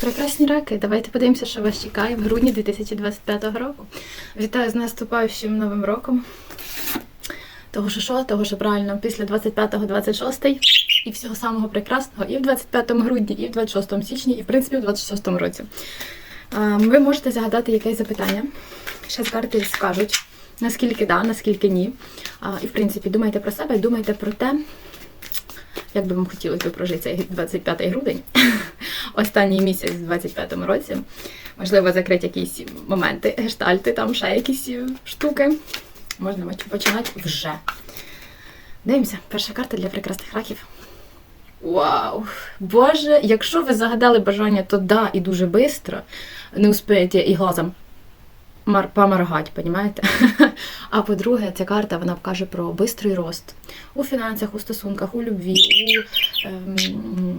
Прекрасні раки, давайте подивимося, що вас чекає в грудні 2025 року. Вітаю з наступаючим новим роком. Того, що що, того, що правильно, після 25-го, 26 і всього самого прекрасного і в 25 грудні, і в 26 січні, і в принципі в 26 році. Ви можете загадати якесь запитання. Ще карти скажуть, наскільки да, наскільки ні. І в принципі, думайте про себе, думайте про те, як би вам хотілося прожити цей 25 грудень, останній місяць в 25-му році. Можливо, закрити якісь моменти, гештальти, там ще якісь е, штуки. Можна починати вже. Дивимося, перша карта для прекрасних раків. Вау! Боже, якщо ви загадали бажання, то да, і дуже швидко. Не успієте і глазом поморгати, понімаєте? А по-друге, ця карта вона каже про бистрий рост у фінансах, у стосунках, у любві, у ем,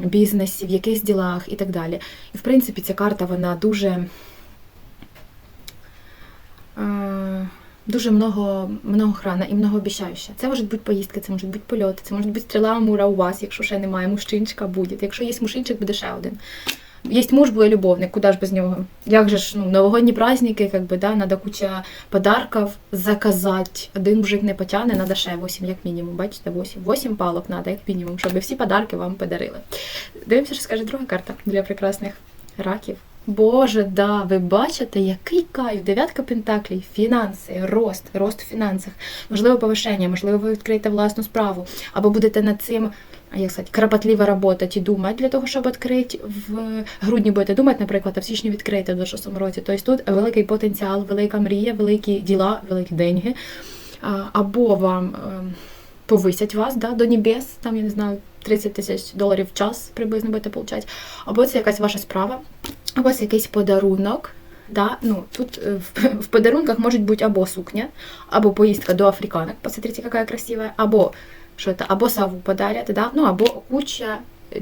бізнесі, в якихось ділах і так далі. І в принципі, ця карта вона дуже. Е, Дуже много, многогранна і многообіцяюча. Це можуть бути поїздки, це можуть бути польоти, це може бути стріла Амура у вас, якщо ще немає мужчинчика, буде. Якщо є мужчинчик, буде ще один. Є муж, буде любовник, куди ж без нього? Як же ж ну, новогодні праздники, как бы, да, надо куча подарків заказати. Один мужик не потягне, надо ще 8, як мінімум. Бачите, 8. 8 палок надо, як мінімум, щоб всі подарки вам подарили. Дивимося, що скаже друга карта для прекрасних раків. Боже, да, ви бачите, який кайф, дев'ятка пентаклів, фінанси, рост, рост в фінансах, можливо, повишення, можливо, ви відкриєте власну справу, або будете над цим, як сказати, кропотливо працювати і думати для того, щоб відкрити в грудні будете думати, наприклад, а в січні відкрити в 26 році. Тобто тут великий потенціал, велика мрія, великі діла, великі деньги. Або вам ем, повисять вас да, до небес, там, я не знаю, 30 тисяч доларів в час приблизно будете получати, або це якась ваша справа, або це якийсь подарунок. Да? Ну, тут е, в, в подарунках можуть бути або сукня, або поїздка до африканок, посмотрите, яка красива, або що це, або саву подарять, да? ну, або куча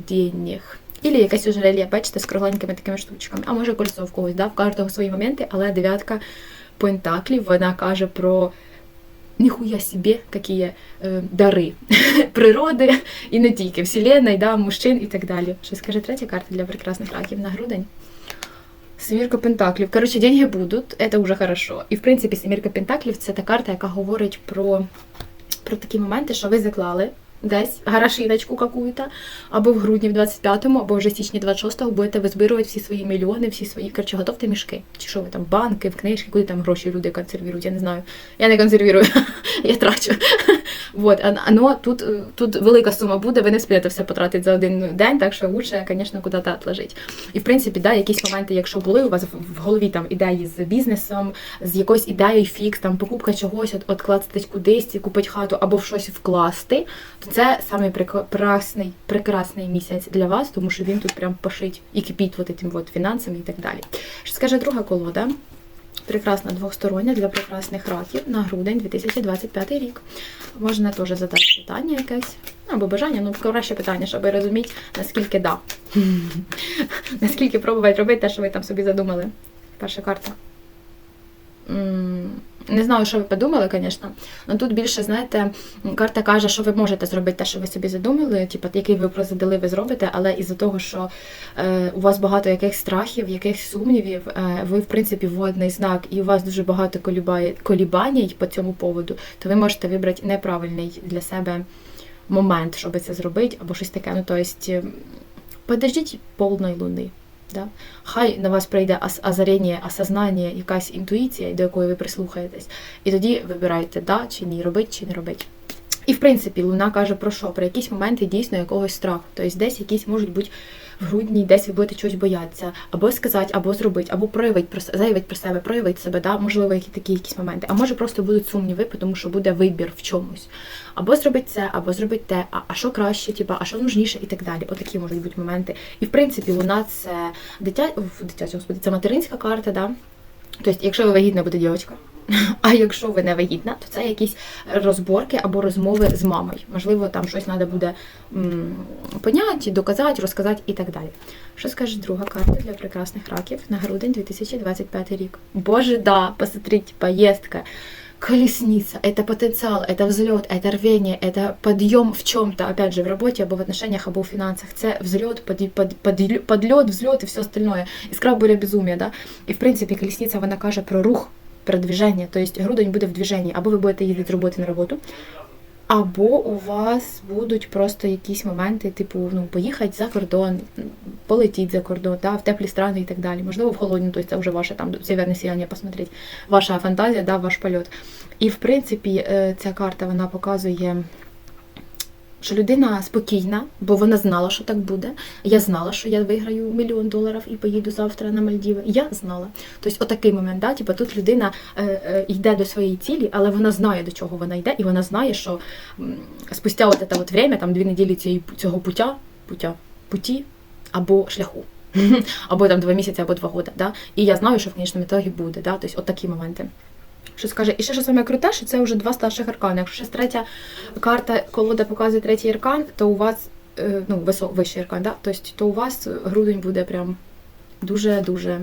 денег. Ілі якесь ожерелье, бачите, з кругленькими такими штучками, а може кольцо в когось, да? в кожного свої моменти, але дев'ятка пентаклів, вона каже про ніхуя собі, які е, дари природи і не тільки вселенной, да, мужчин і так далі. Що скаже третя карта для прекрасних раків на грудень? Семірка Пентаклів. Коротше, деньги будуть, це вже хорошо. І в принципі, Семірка Пентаклів це та карта, яка говорить про, про такі моменти, що ви заклали десь гарашиночку какую-то, або в грудні в 25-му, або вже в січні 26-го будете визбирувати всі свої мільйони, всі свої, коротше, готовте мішки. Чи що ви там, банки, в книжки, куди там гроші люди консервують, я не знаю. Я не консервірую, я трачу. Вот, но тут, е, тут велика сума буде, ви не встигнете все потратити за один день, так що лучше, звісно, куди-то відложити. І в принципі, да, якісь моменти, якщо були у вас в- голові там ідеї з бізнесом, з якоюсь ідеєю фікс, там покупка чогось, от, откласти кудись, купити хату або в щось вкласти, то це саме прекрасний, прекрасний місяць для вас, тому що він тут прям пошить і кипить вот этим вот фінансами і так далі. Що скаже друга колода? Прекрасна двостороння для прекрасних раків на грудень 2025 рік. Можна теж задати питання якесь, ну, або бажання, ну краще питання, щоб розуміти, наскільки да. наскільки пробувати робити те, що ви там собі задумали. Перша карта. Не знаю, що ви подумали, звісно. але тут більше, знаєте, карта каже, що ви можете зробити те, що ви собі задумали, типу, який ви задали, ви зробите, але із-за того, що е, у вас багато якихось страхів, якихось сумнівів, е, ви, в принципі, водний знак, і у вас дуже багато колібаній по цьому поводу, то ви можете вибрати неправильний для себе момент, щоб це зробити, або щось таке. Ну, тобто, подождіть повної луни. Да? Хай на вас прийде озарення, осознання, якась інтуїція, до якої ви прислухаєтесь, і тоді вибирайте, да чи ні, робить чи не робить. І в принципі, луна каже про що? Про якісь моменти дійсно якогось страху. Тобто десь якісь можуть бути в грудні, десь ви будете чогось боятися, або сказати, або зробити, або проявити про заявити про себе, проявити себе, да? можливо, які такі якісь моменти. А може просто будуть сумніви, тому що буде вибір в чомусь. Або зробити це, або зробити те, а, а що краще, типа, а що нужніше і так далі. Отакі можуть бути моменти. І в принципі, луна це дитя, в, дитяча, господи, це материнська карта, да? Тобто, якщо ви вагітна, буде дівчинка. А якщо ви не вагітна, то це якісь розборки або розмови з мамою. Можливо, там щось треба буде м, поняти, доказати, розказати і так далі. Що скаже друга карта для прекрасних раків на грудень 2025 рік? Боже, да, посмотрите, поїздка. колесница, это потенциал, это взлет, это рвение, это подъем в чем-то, опять же, в работе, або в отношениях, або в финансах. Це взлет, под, под, под, подлет, взлет і все остальное. Іскра буря безумія, да? І в принципі, колесниця вона каже про рух, про движення. Тобто грудень буде в движенні, або ви будете їздити з роботи на роботу, або у вас будуть просто якісь моменти, типу, ну, поїхати за кордон, полетіти за кордон, да, в теплі страни і так далі. Можливо, в холодні, тобто це вже ваше там северне сіяння посмотреть, ваша фантазія, да, ваш польот. І в принципі, е, ця карта вона показує. Що людина спокійна, бо вона знала, що так буде. Я знала, що я виграю мільйон доларів і поїду завтра на Мальдіви. Я знала. Тобто, отакий момент, да, типу, тут людина е, е, йде до своєї цілі, але вона знає, до чого вона йде, і вона знає, що спустя от це от время, там дві неділі цієї, цього путя, путя, путі або шляху. або там два місяці, або два роки. Да? І я знаю, що в кінечному ітогі буде. Да? Тобто, от такі моменти. Що скаже, і ще що саме круте, що це вже два старших аркани. Якщо ще третя карта колода показує третій аркан, то у вас е, ну, вищий аркан, да? тобто, то у вас грудень буде прям дуже-дуже.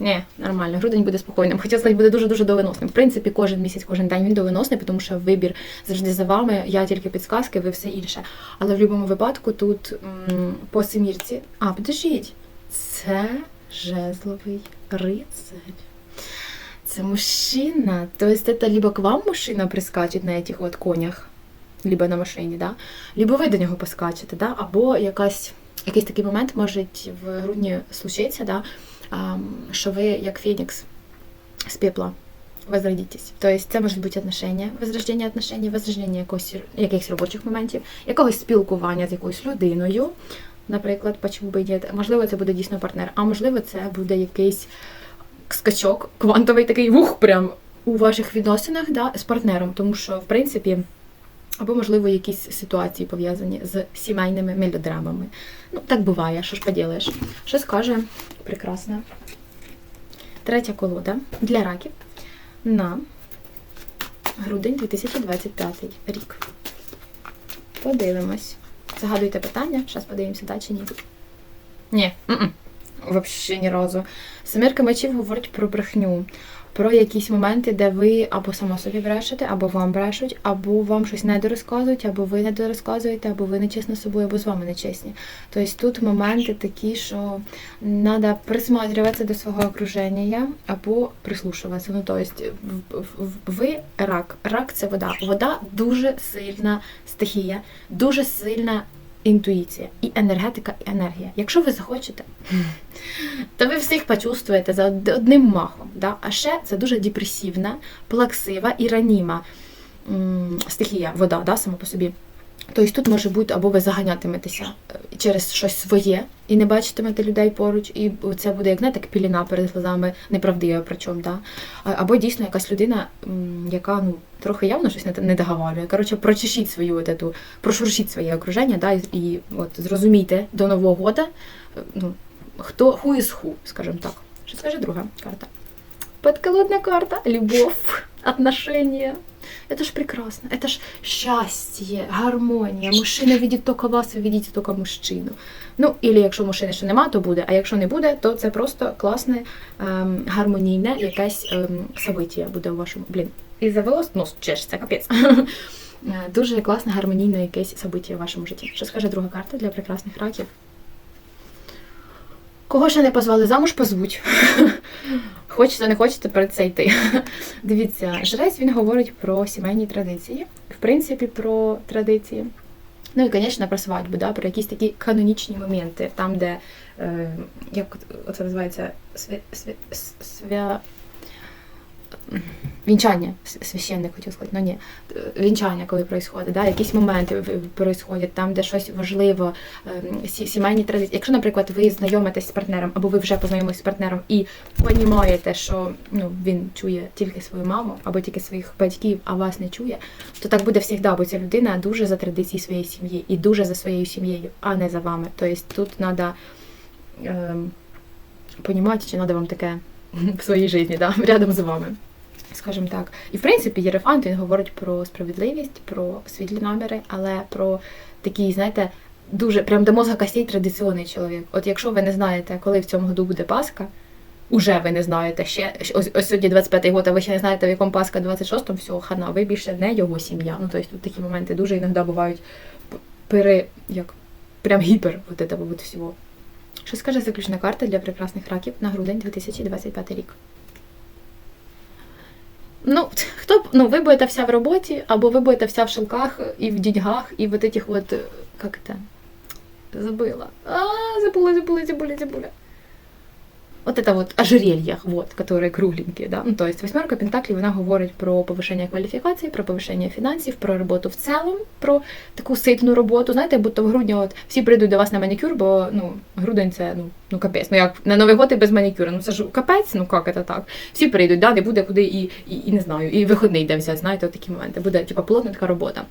Ні, нормально, грудень буде спокійним. Хотіла сказати, буде дуже-дуже доленосним. В принципі, кожен місяць, кожен день він доленосний, тому що вибір завжди за вами, я тільки підсказки, ви все інше. Але в будь-якому випадку тут м, по семірці. А, подождіть, це жезловий рицарь. Це мужчина. То есть это либо к вам мужчина прискачет на этих от конях, либо на машині, да? либо ви до нього поскачете, да? або якась, якийсь такий момент може в грудні случитися, да? що ви як фенікс з пепла возродитесь. Тобто це можуть бути отношення, возрождення отношень, возрождення якогось, якихось робочих моментів, якогось спілкування з якоюсь людиною, наприклад, почему би ні. Можливо, це буде дійсно партнер, а можливо, це буде якийсь скачок, квантовий такий вух прям у ваших відносинах да, з партнером, тому що, в принципі, або, можливо, якісь ситуації пов'язані з сімейними мелодрамами. Ну, так буває, що ж поділиш. Що скаже прекрасна третя колода для раків на грудень 2025 рік. Подивимось. Загадуйте питання, зараз подивимося, да чи ні. Ні, м-м. Ні разу. Семірка мечів говорить про брехню, про якісь моменти, де ви або само собі брешете, або вам брешуть, або вам щось недорозказують, або ви недорозказуєте, або ви нечесні з собою, або з вами нечесні. Тобто тут моменти такі, що треба присматриватися до свого окруження або прислушуватися. Ну, тобто, ви рак. Рак це вода. Вода дуже сильна стихія, дуже сильна інтуїція, і енергетика, і енергія. Якщо ви захочете, то ви всіх почувствуєте за одним махом. Да? А ще це дуже депресивна, плаксива і раніма стихія, вода, да, сама по собі. Тобто тут може бути або ви заганятиметеся е, через щось своє і не бачитимете людей поруч, і це буде як знаєте, як піліна перед глазами, неправдива причому, да? Або дійсно якась людина, яка ну, трохи явно щось не, не договарює. Коротше, прочешіть свою от ету, прошуршіть своє окруження, да, і, от зрозумійте до Нового года, е, ну, хто who is who, скажімо так. Що скаже друга карта? Подколодная карта, любовь, отношения. Это ж прекрасно, это ж счастье, гармонія. Мужчина видить тільки вас, ви видите тільки мужчину. Ну, або якщо мужчини ще нема, то буде. А якщо не буде, то це просто класне, ем, гармонійне якесь ем, событие буде у вашому. Блін. І завелось, ну, чешеться, капець. Е, Дуже класне, гармонійне якесь событие в вашому житті. Що скаже друга карта для прекрасних раків? Кого ще не позвали замуж, позвуть. Хочете, не хочете перед це йти. Дивіться, жрець він говорить про сімейні традиції, в принципі, про традиції. Ну і, звісно, про свадьбу, да, про якісь такі канонічні моменти, там, де, е, як це називається, свя, свя, свя, вінчання, с- священник хотів сказати, ну ні, вінчання, коли відбувається, да, якісь моменти відбуваються, там, де щось важливо, ем, сімейні традиції. Якщо, наприклад, ви знайомитесь з партнером, або ви вже познайомились з партнером і розумієте, що ну, він чує тільки свою маму, або тільки своїх батьків, а вас не чує, то так буде завжди, бо ця людина дуже за традиції своєї сім'ї і дуже за своєю сім'єю, а не за вами. Тобто тут треба ем, понімати, чи треба вам таке в своїй житті, да, рядом з вами. Скажімо так. І в принципі, Єрефант він говорить про справедливість, про світлі наміри, але про такий, знаєте, дуже прям до мозга костей традиційний чоловік. От якщо ви не знаєте, коли в цьому году буде Пасха, уже ви не знаєте ще. Ось, ось сьогодні 25-й год, а ви ще не знаєте, в якому Пасха 26-му, все, хана, ви більше не його сім'я. Ну, тобто тут такі моменти дуже іноді бувають пере, як, прям гіпер вот этого вот всього. Що скаже заключна карта для прекрасних раків на грудень 2025 рік? Ну, хто б, ну, ви будете вся в роботі, або ви будете вся в шелках і в деньгах, і вот этих вот, е, как это, забыла. А, забыла, забыла, забыла, забыла. Вот это вот ожерельях, вот, которые кругленькие, да. Ну, то есть восьмерка Пентаклів, вона говорить про повишення кваліфікації, про повишення фінансів, про роботу в цілому, про таку ситну роботу. Знаєте, будто в грудні от всі прийдуть до вас на манікюр, бо ну, грудень це ну, ну капець. Ну як на Новий год і без манікюра. Ну це ж капець, ну як це так? Всі прийдуть, да, не буде куди і, і, і не знаю, і виходний де взяти, знаєте, от такі моменти. Буде типа плотна така робота.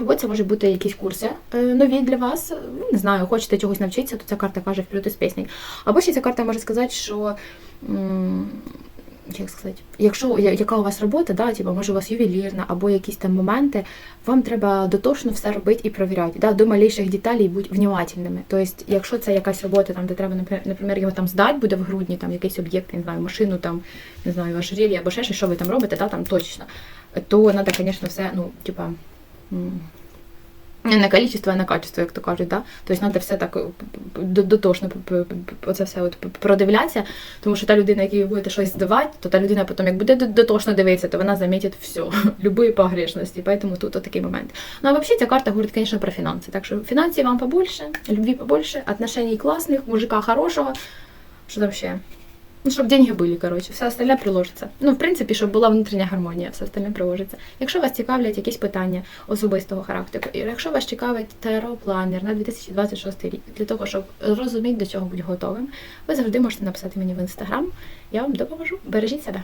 Або це може бути якісь курси е, нові для вас. Ну, Не знаю, хочете чогось навчитися, то ця карта каже вперед із пісні. Або ще ця карта може сказати, що. Як сказати, якщо яка у вас робота, да, типу, може у вас ювелірна або якісь там моменти, вам треба дотошно все робити і провіряти, да, до малейших деталей бути внимательними. Тобто, якщо це якась робота, там, де треба, напри- наприклад, його там здати буде в грудні, там якийсь об'єкт, не знаю, машину, там, не знаю, ожерелье або ще щось, що ви там робите, да, там точно, то треба, звісно, все, ну, типа. Не на количество, а на качество, як то кажуть, да? Тобто треба все так е, дотошно оце все от продивлятися, тому що та людина, якій ви будете щось здавати, то та людина потім, як буде дотошно дивитися, то вона замітить все, любые погрешності, поэтому тут такий момент. Ну а взагалі ця карта говорить, звісно, про фінанси. Так що фінансів вам побольше, любві побольше, отношений класних, мужика хорошого, що там ще? Ну, щоб деньги були, коротше, все остальне приложиться. Ну, в принципі, щоб була внутрішня гармонія, все остальне приложиться. Якщо вас цікавлять якісь питання особистого характеру, і якщо вас цікавить теропланер на 2026 рік, для того, щоб розуміти, до чого бути готовим, ви завжди можете написати мені в інстаграм. Я вам допоможу. Бережіть себе.